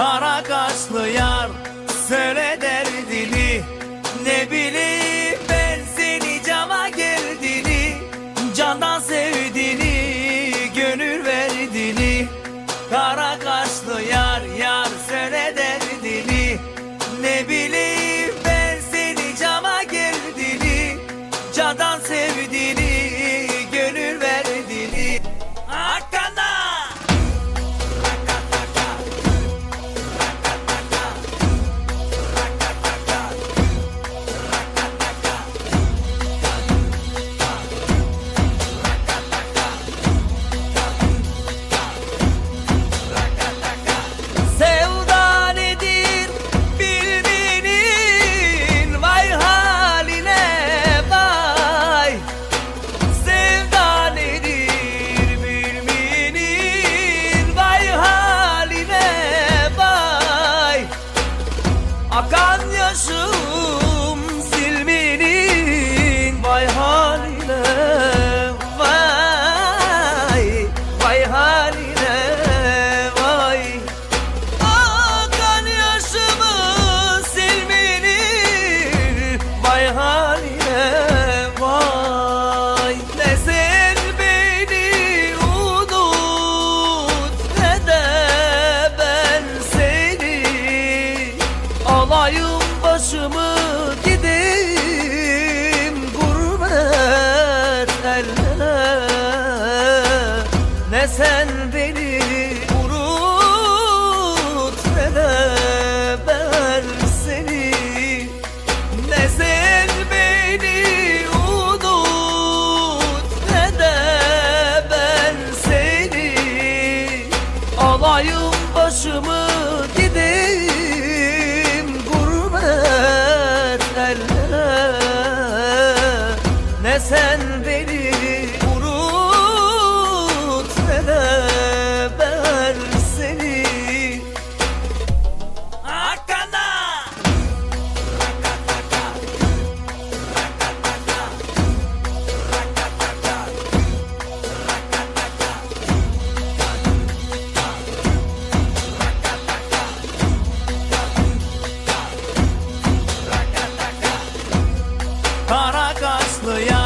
Kara kaşlı yar söyle derdini. Ne bileyim ben seni cama geldiğini Candan sevdiğini gönül verdiğini. Kara kaşlı yar yar söyle derdini. Ne bileyim ben seni cama geldiğini Candan sevdiğini yaşım silmenin Vay haline vay Vay haline vay. Akan yaşımı silmenin Vay haline Alayım başımı gideyim gurbet ellere Ne sen beni unut ne de ben seni. Ne sen beni unut ne de ben seni. Alayım başımı Ne sen beni unut ne de ben seni. Hakkanda Kara kaşlı yar